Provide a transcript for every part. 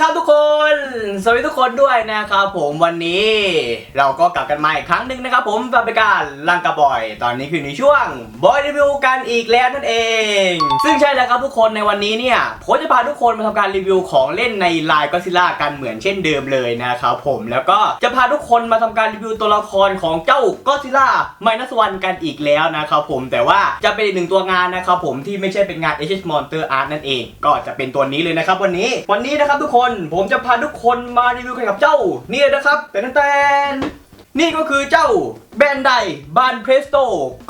ครับทุกคน สวัสดีทุกคนด้วยนะครับผมวันนี้เราก็กลับกันมาอีกครั้งหนึ่งนะครับผมกับรายการลังกระบอย ตอนนี้คือในช่วงบอยรีวิวกันอีกแล้วนั่นเอง ซึ่งใช่แล้วครับทุกคนในวันนี้เนี่ยผมจะพาทุกคนมาทำการรีวิวของเล่นในไลน์ก็ซิล่ากันเหมือนเช่นเดิมเลยนะครับผมแล้วก็จะพาทุกคนมาทำการรีวิวตัวละครของเจ้าก็ซิล่าไมนัสวันกันอีกแล้วนะครับผมแต่ว่าจะเป็นอีกหนึ่งตัวงานนะครับผมที่ไม่ใช่เป็นงาน HS Monster Art นั่นเอง ก็จะเป็นตัวนี้เลยนะครับวันนี้วันนี้นะครับทุกคนผมจะพาทุกคนมารีวิวกันกับเจ้านี่ยนะครับ เป็นแตนนี่ก็คือเจ้า แบนไดบานเพรสโต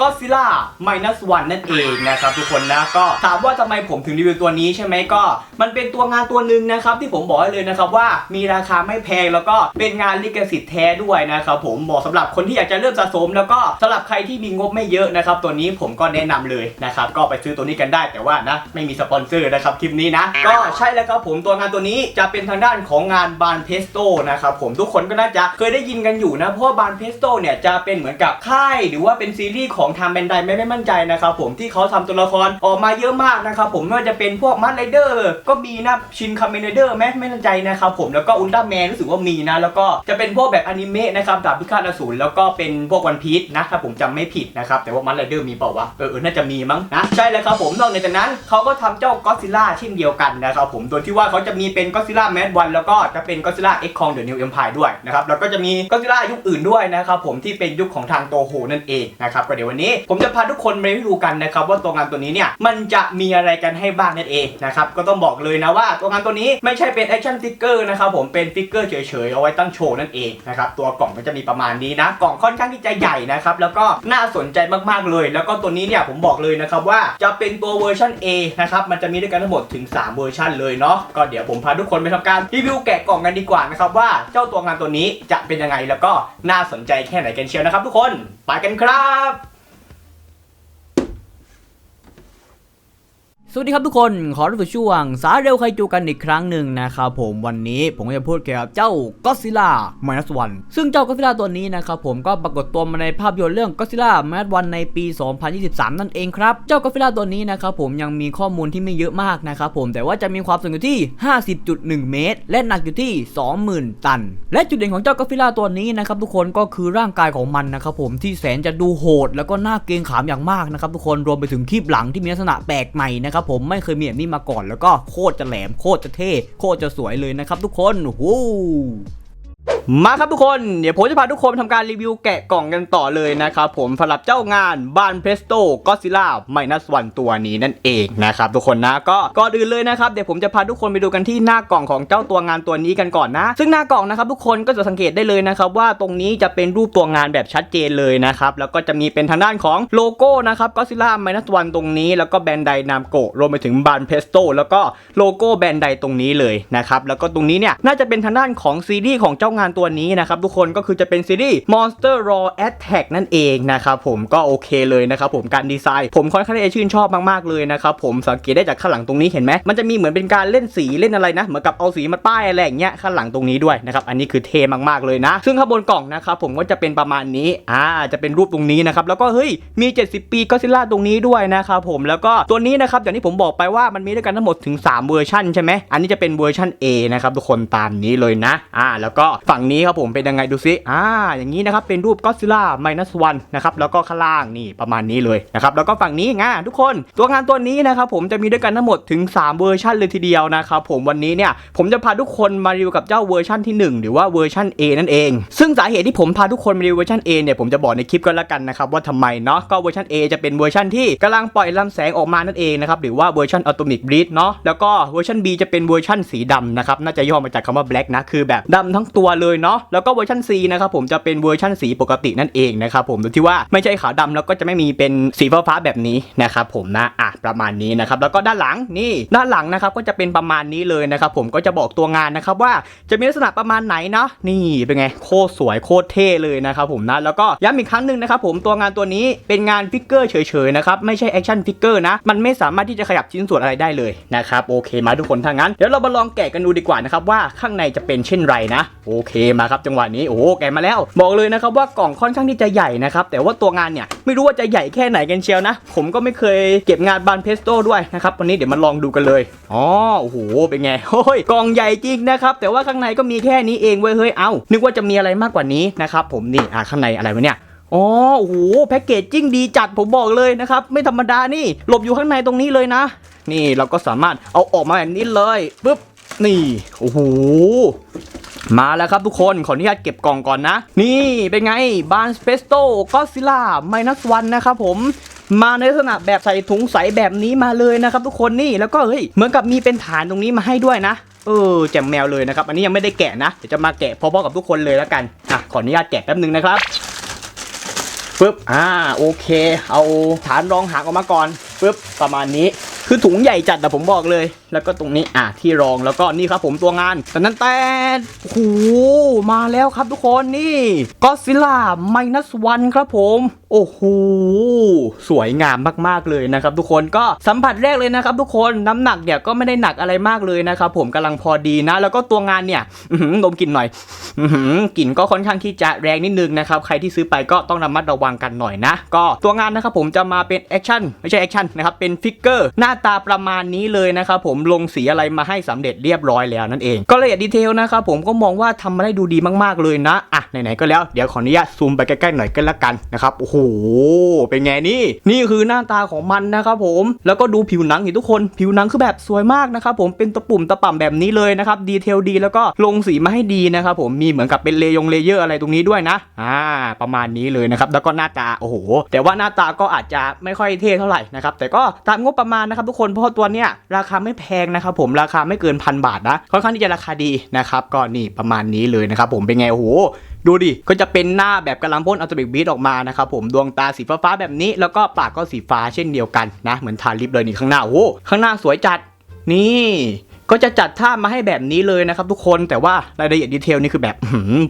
ก็ซิล่าไมนัสวันนั่นเองนะครับทุกคนนะก็ถามว่าทำไมผมถึงรีวิวตัวนี้ใช่ไหมก็ มันเป็นตัวงานตัวหนึ่งนะครับที่ผมบอกให้เลยนะครับว่ามีราคาไม่แพงแล้วก็เป็นงานลิขสิทธิ์แท้ด้วยนะครับผมเหมาะสำหรับคนที่อยากจะเริ่มสะสม แล้วก็สำหรับใครที่มีงบไม่เยอะนะครับตัวนี้ผมก็แนะนำเลยนะครับก็ไปซื้อตัวนี้กันได้แต่ว่านะไม่มีสปอนเซอร์นะครับคลิปนี้นะก็ใช่แล้วครับผมตัวงานตัวนี้จะเป็นทางด้านของงานบานเพสโตนะครับผมทุกคนก็น่าจะเคยได้ยินกันอยู่นะเพราะบานเพสโตเนี่ยจะเป็นเหมือนกับค่ายหรือว่าเป็นซีรีส์ของทางแบนไดไม่ไม่มั่นใจนะครับผมที่เขาทำตัวละครออกมาเยอะมากนะครับผมไม่ว่าจะเป็นพวกมัดไรเดอร์ก็มีนะชินคาเมนเดอร์แม้ไม่มั่นใจนะครับผมแล้วก็อุลตร้าแมนรู้สึกว่ามีนะแล้วก็จะเป็นพวกแบบอนิเมะนะครับดาบพิฆาตอสูรแล้วก็เป็นพวกวันพีชนะถ้าผมจำไม่ผิดนะครับแต่ว่ามัดไรเดอร์มีเปล่าวะเออเออน่าจะมีมั้งนะใช่แล้วครับผมนอกจากนั้นเขาก็ทำเจ้าก็ซิล่าเช่นเดียวกันนะครับผมโดยที่ว่าเขาจะมีเป็นก็ซิล่าแมดวันแล้วก็จะเป็นก็ซิล่าเอ็กคองเดอะนิวเอ็มพายด้วยนะครับแล้วก็จะมีก็ซิล่ายุคอื่นด้วยนะครับผมที่เป็นยุคของทางโตโฮนั่นเองนะครับก็เดี๋ยววันนี้ผมจะพาทุกคนไปดูกันนะครับว่าตัวงานตัวนี้เนี่ยมันจะมีอะไรกันให้บ้างนั่นเองนะครับก็ต้องบอกเลยนะว่าตัวงานตัวนี้ไม่ใช่เป็นแอคชั่นฟิกเกอร์นะครับผมเป็นฟิกเกอร์เฉยๆเอาไว้ตั้งโชว์นั่นเองนะครับตัวกล่องก็จะมีประมาณนี้นะกล่องค่อนข้างที่จะใหญ่นะครับแล้วก็น่าสนใจมากๆเลย แล้วก็ตัวนี้เนี่ยผมบอกเลยนะครับว่าจะเป็นตัวเวอร์ชัน A นะครับมันจะมีด้วยกันทั้งหมดถึง 3 เวอร์ชันเลยเนาะก็เดี๋ยวผมพาทุกคนไปทำการรีวิวแกะกล่องกันดีกว่านะครับว่าเจ้าตัวงานตัวนี้จะเป็นยังไงแล้วก็น่าสนใจแค่ไหนกันเชียวนะครับทุกคน ไปกันครับ สวัสดีครับทุกคน ขอรับสู่ช่วง สาเร็วใครจูกันอีกครั้งหนึ่งนะครับผมวันนี้ผมก็จะพูดเกี่ยวกับเจ้าก็ซิล่า Minus One ซึ่งเจ้าก็ซิล่าตัวนี้นะครับผมก็ปรากฏตัวมาในภาพยนตร์เรื่องก็ซิล่า Minus One ในปี 2023 นั่นเองครับ เจ้าก็ซิล่าตัวนี้นะครับผมยังมีข้อมูลที่ไม่เยอะมากนะครับผมแต่ว่าจะมีความสูงอยู่ที่ 50.1 เมตร และหนักอยู่ที่ 20,000 ตัน และจุดเด่นของเจ้าก็ซิล่าตัวนี้นะครับทุกคนก็คือร่างกายของมันนะครับผมที่แสนจะดูโหด แล้วก็น่าเกรงขามอย่างมากนะครับทุกคนรวมไปถึงคลิปหลังที่มีลักษณะแปลกใหม่นะครับผมไม่เคยมีแบบนี้มาก่อนแล้วก็โคตรจะแหลมโคตรจะเท่โคตรจะสวยเลยนะครับทุกคนโอ้ มาครับทุกคน เดี๋ยวผมจะพาทุกคนทำการรีวิวแกะกล่องกันต่อเลยนะครับผมสำหรับเจ้างานบานเพรสโตก็ซิล่าไมนัสวันตัวนี้นั่นเองนะครับทุกคนนะก็ก่อนอื่นเลยนะครับเดี๋ยวผมจะพาทุกคนไปดูกันที่หน้ากล่องของเจ้าตัวงานตัวนี้กันก่อนนะ ซึ่งหน้ากล่องนะครับทุกคนก็จะสังเกตได้เลยนะครับว่าตรงนี้จะเป็นรูปตัวงานแบบชัดเจนเลยนะครับแล้วก็จะมีเป็นทางด้านของโลโก้นะครับก็ซิล่าไมนัสวันตรงนี้ แล้วก็แบรนด์ไดนามโกรวมไปถึงบานเพรสโตแล้วก็โลโก้แบรนด์ไดตรงนี้เลยนะครับแล้วก็ตรงนี้เนี่ยน่าจะเป็นทางด้านของซีรีส์ของเจ้างานตัวนี้นะครับทุกคนก็คือจะเป็นซีรีส์ Monster Raw Attack นั่นเองนะครับผมก็โอเคเลยนะครับผมการดีไซน์ ผมค่อนข้างที่จะชื่นชอบมากๆเลยนะครับผมสังเกตได้จากข้างหลังตรงนี้เห็นไหมมันจะมีเหมือนเป็นการเล่นสีเล่นอะไรนะเหมือนกับเอาสีมาป้ายอะไรอย่างเงี้ยข้างหลังตรงนี้ด้วยนะครับอันนี้คือเท่มากๆเลยนะ ซึ่งข้างบนกล่องนะครับผมก็จะเป็นประมาณนี้อ่าจะเป็นรูปตรงนี้นะครับแล้วก็เฮ้ยมี 70 ปีก็ซิล่าตรงนี้ด้วยนะครับผมแล้วก็ตัวนี้นะครับอย่างที่ผมบอกไปว่ามันมีด้วยกันทั้งหมดถึง 3 เวอร์ชันใช่ไหมอันนี้จะเป็นเวอร์ชัน A นะครับทุกคนตามนี้เลยนะอ่าแล้วก็ฝั่งนี้ครับผมเป็นยังไงดูซิอ่าอย่างนี้นะครับเป็นรูปก็ซิล่า minus one นะครับแล้วก็ข้างล่างนี่ประมาณนี้เลยนะครับแล้วก็ฝั่งนี้งาทุกคนตัวงานตัวนี้นะครับผมจะมีด้วยกันทั้งหมดถึง 3 เวอร์ชันเลยทีเดียวนะครับผมวันนี้เนี่ยผมจะพาทุกคนมารีวิวกับเจ้าเวอร์ชันที่ 1 หรือว่าเวอร์ชัน A นั่นเอง ซึ่งสาเหตุที่ผมพาทุกคนมารีวิวเวอร์ชัน A เนี่ยผมจะบอกในคลิปก็แล้วกันนะครับว่าทำไมเนาะก็เวอร์ชัน A จะเป็นเวอร์ชันที่กำลังปล่อยลำแสงออกมานั่นเองนะครับหรือว่าเวอร์ชันอัติมิ b บ e ดเนาะแล้วก็เวอร์ชัน B จะเป็นเวอร์ชันสีดำนะครับน่าจะย่อมาจากคำว่า black นะคือแบบดำทั้งตัวเลยเนาะแล้วก็เวอร์ชัน C นะครับผมจะเป็นเวอร์ชันสีปกตินั่นเองนะครับผมโดยที่ว่าไม่ใช่ขาวดำแล้วก็จะไม่มีเป็นสีฟ้าฟ้าๆแบบนี้นะครับผมนะอะประมาณนี้นะครับแล้วก็ด้านหลังนี่ด้านหลังนะครับก็จะเป็นประมาณนี้เลยนะครับผมก็จะบอกตัวงานนะครับว่าจะมีลักษณะประมาณไหนเนาะนี่เป็นไงโคตรสวยโคตรเท่เลยนะครับผมนะแล้วก็ย้ำอีกครั้งหนึ่งนะครับผมตัวงานตัวนี้เป็นงานฟิกเกอร์เฉยๆนะครับไม่ใช่แอคชั่นฟิกเกอร์นะมันไม่สามารถที่จะขยับชิ้นส่วนอะไรได้เลยนะครับโอเคมาทุกคนถ้างั้นเดี๋ยวเรามาลองแกะกันดูดีกว่านะครับว่าข้างในจะเป็นเช่นไรนะโอเคมาครับจังหวะนี้โอ้โหแกะมาแล้ว บอกเลยนะครับว่ากล่องค่อนข้างที่จะใหญ่นะครับแต่ว่าตัวงานเนี่ยไม่รู้ว่าจะใหญ่แค่ไหนกันเชียวนะ ผมก็ไม่เคยเก็บงานบานเพสโต้ด้วยนะครับวันนี้เดี๋ยวมาลองดูกันเลยอ๋อโอ้โหเป็นไงโอ้ยกล่องใหญ่จริงนะครับแต่ว่าข้างในก็มีแค่นี้เองเว้ยเฮ้ยเอ้านึกว่าจะมีอะไรมากกว่านี้นะครับผมนี่อะข้างในอะไรวะเนี่ยอ๋อโอ้โหแพ็กเกจจิ้งดีจัดผมบอกเลยนะครับไม่ธรรมดานี่หลบอยู่ข้างในตรงนี้เลยนะ นี่เราก็สามารถเอาออกมาแบบนี้เลยปุ๊บนี่โอ้โห มาแล้วครับทุกคนขออนุญาตเก็บกล่องก่อนนะ นี่เป็นไงบานสเปสโต้ก็ซิล่าไมนัสวันนะครับผมมาในลักษณะแบบใส่ถุงใสแบบนี้มาเลยนะครับทุกคนนี่แล้วก็เฮ้ยเหมือนกับมีเป็นฐานตรงนี้มาให้ด้วยนะเออแจ่มแมวเลยนะครับ อันนี้ยังไม่ได้แกะนะเดี๋ยวจะมาแกะพร้อมๆกับทุกคนเลยแล้วกันอะขออนุญาตแกะแป๊บนึงนะครับปึ๊บอ่าโอเค เอาฐานรองหางออกมาก่อนปึ๊บประมาณนี้ คือถุงใหญ่จัดแต่ผมบอกเลย แล้วก็ตรงนี้อะที่รองแล้วก็นี่ครับผมตัวงานแต่นั้นแต่โอ้มาแล้วครับทุกคนนี่ก็ซิล่าไมนัสวันครับผม โอ้โหสวยงามมากๆเลยนะครับทุกคนก็สัมผัสแรกเลยนะครับทุกคนน้ำหนักเนี่ยก็ไม่ได้หนักอะไรมากเลยนะครับผมกำลังพอดีนะ แล้วก็ตัวงานเนี่ยดมกลิ่นหน่อยกลิ่นก็ค่อนข้างที่จะแรงนิดนึงนะครับใครที่ซื้อไปก็ต้องระมัดระวังกันหน่อยนะ ก็ตัวงานนะครับผมจะมาเป็นแอคชั่นไม่ใช่แอคชั่นนะครับเป็นฟิกเกอร์หน้าตาประมาณนี้เลยนะครับผมลงสีอะไรมาให้สำเร็จเรียบร้อยแล้วนั่นเอง ก็ละเอียดดีเทลนะครับผมก็มองว่าทำมาได้ดูดีมากๆเลยนะอะไหนๆก็แล้วเดี๋ยวขออนุญาตซูมไปใกล้ๆหน่อยก็แล้วกันนะครับโอ้โหเป็นไงนี่ นี่คือหน้าตาของมันนะครับผม แล้วก็ดูผิวหนังเห็นทุกคน ผิวหนังคือแบบสวยมากนะครับผม เป็นตะปุ่มตะป่ำแบบนี้เลยนะครับ ดีเทลดีแล้วก็ลงสีมาให้ดีนะครับผม มีเหมือนกับเป็นเลยงเลเยอร์อะไรตรงนี้ด้วยนะ อ่า ประมาณนี้เลยนะครับ แล้วก็หน้าตา โอ้โห แต่ว่าหน้าตาก็อาจจะไม่ค่อยเท่เท่าไหร่นะครับ แต่ก็ตามงบประมาณนะครับทุกคน เพราะตัวเนี้ยราคาไม่แพงนะครับผม ราคาไม่เกินพันบาทนะ ค่อนข้างที่จะราคาดีนะครับ ก็นี่ประมาณนี้เลยนะครับผม เป็นไง โอ้โห ดูดิ ก็จะเป็นหน้าแบบกำลังพ่นอัลตบิกบีทออกมานะครับผมดวงตาสีฟ้าๆแบบนี้แล้วก็ปากก็สีฟ้าเช่นเดียวกันนะ เหมือนทาลิปเลยนี่ข้างหน้าโอ้โหข้างหน้าสวยจัดนี่ก็จะจัดท่ามาให้แบบนี้เลยนะครับทุกคนแต่ว่ารายละเอียดดีเทลนี่คือแบบ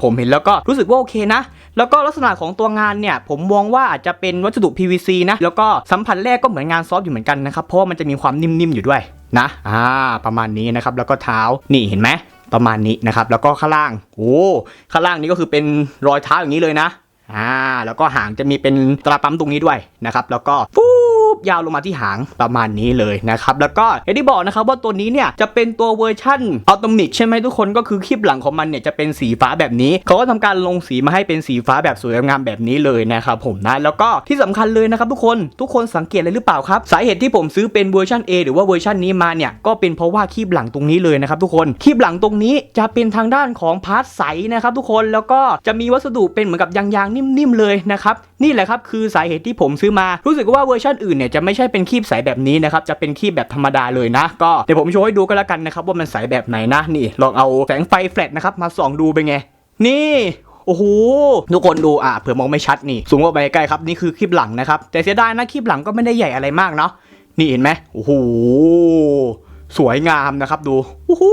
ผมเห็นแล้วก็รู้สึกว่าโอเคนะ แล้วก็ลักษณะของตัวงานเนี่ย ผมมองว่าอาจจะเป็นวัสดุ PVC นะ แล้วก็สัมผัสแรกก็เหมือนงานซอฟต์อยู่เหมือนกันนะครับ เพราะมันจะมีความนิ่มๆอยู่ด้วยนะ อ่า ประมาณนี้นะครับ แล้วก็เท้า นี่เห็นไหม ประมาณนี้นะครับ แล้วก็ข้างล่างโอ้ข้างล่างนี้ก็คือเป็นรอยเท้าอย่างนี้เลยนะอ่าแล้วก็หางจะมีเป็นตราปั๊มตรงนี้ด้วยนะครับ แล้วก็ฟู บยาวลงมาที่หางประมาณนี้เลยนะครับ แล้วก็อย่างที่บอกนะครับว่าตัวนี้เนี่ยจะเป็นตัวเวอร์ชั่นอัลตมิกใช่ไหมทุกคนก็คือคลิปหลังของมันเนี่ยจะเป็นสีฟ้าแบบนี้ เขาก็ทำการลงสีมาให้เป็นสีฟ้าแบบสวยงามแบบนี้เลยนะครับผมนะ แล้วก็ที่สำคัญเลยนะครับทุกคนทุกคนสังเกตอะไรหรือเปล่าครับ สาเหตุที่ผมซื้อเป็นเวอร์ชัน A หรือว่าเวอร์ชันนี้มาเนี่ยก็เป็นเพราะว่าคลิปหลังตรงนี้เลยนะครับทุกคนคลิปหลังตรงนี้จะเป็นทางด้านของพาร์ทใสนะครับทุกคนแล้วก็จะมีวัสดุเป็นเหมือนกับยางๆนิ่มๆเลยนะครับนี่แหละครับคือสาเหตุที่ผมซื้อมารู้สึกว่าเวอร์ชันอื่นเนี่ยจะไม่ใช่เป็นคลิปใสแบบนี้นะครับจะเป็นคลิปแบบธรรมดาเลยนะ ก็เดี๋ยวผมโชว์ให้ดูก็แล้วกันนะครับว่ามันใสแบบไหนนะนี่ลองเอาแสงไฟแฟลชนะครับมาส่องดูเป็นไง นี่โอ้โหทุกคนดูอะเผื่อมองไม่ชัดนี่สูงกว่าไปใกล้ครับนี่คือคลิปหลังนะครับแต่เสียดายนะคลิปหลังก็ไม่ได้ใหญ่อะไรมากเนาะนี่เห็นไหมโอ้โหสวยงามนะครับดูโอ้โห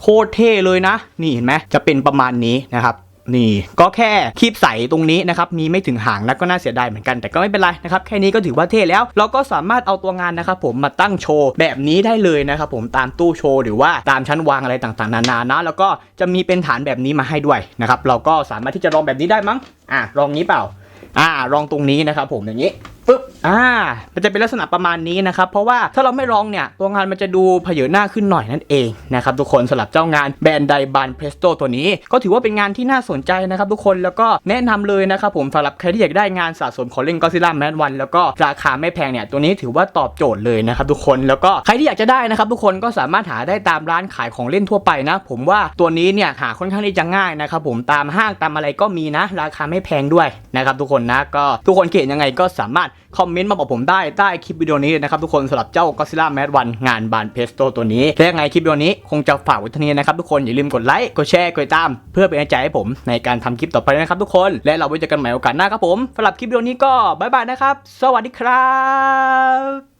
โคตรเท่เลยนะ นี่เห็นไหมจะเป็นประมาณนี้นะครับ นี่ก็แค่คีบใสตรงนี้นะครับมีไม่ถึงหางนะก็น่าเสียดายเหมือนกันแต่ก็ไม่เป็นไรนะครับแค่นี้ก็ถือว่าเท่แล้ว เราก็สามารถเอาตัวงานนะครับผมมาตั้งโชว์แบบนี้ได้เลยนะครับผมตามตู้โชว์หรือว่าตามชั้นวางอะไรต่างๆนานานะแล้วก็จะมีเป็นฐานแบบนี้มาให้ด้วยนะครับเราก็สามารถที่จะลองแบบนี้ได้มั้งอะลองนี้เปล่าอ่าลองตรงนี้นะครับผมอย่างนี้ อ่า มันจะเป็นลักษณะประมาณนี้นะครับ เพราะว่าถ้าเราไม่ลองเนี่ย ตัวงานมันจะดูเผยหน้าขึ้นหน่อยนั่นเองนะครับทุกคนสำหรับเจ้างานแบรนด์ไดบานเพรสโตตัวนี้ ก็ถือว่าเป็นงานที่น่าสนใจนะครับทุกคนแล้วก็แนะนำเลยนะครับผมสำหรับใครที่อยากได้งานสะสมของเล่นก็ซิล่าแมนวันแล้วก็ราคาไม่แพงเนี่ยตัวนี้ถือว่าตอบโจทย์เลยนะครับทุกคนแล้วก็ใครที่อยากจะได้นะครับทุกคนก็สามารถหาได้ตามร้านขายของเล่นทั่วไปนะ ผมว่าตัวนี้เนี่ยหาค่อนข้างที่จะง่ายนะครับผมตามห้างตามอะไรก็มีนะ ราคาไม่แพงด้วยนะครับทุกคนนะก็ทุกคนเขียนยังไงก็สามารถ คอมเมนต์มาบอกผมได้ใต้คลิปวิดีโอนี้นะครับทุกคนสำหรับเจ้า Godzilla Mad 1งานบานเพสโตตัวนี้และยังไงคลิปวิดีโอนี้คงจะฝากไว้เท่านี้นะครับทุกคนอย่าลืมกดไลค์กดแชร์กดตาม เพื่อเป็นกำลังใจให้ผมในการทำคลิปต่อไปนะครับทุกคนและเราไว้เจอกันใหม่โอกาสหน้าครับผมสำหรับคลิปวิดีโอนี้ก็บายบายนะครับ สวัสดีครับ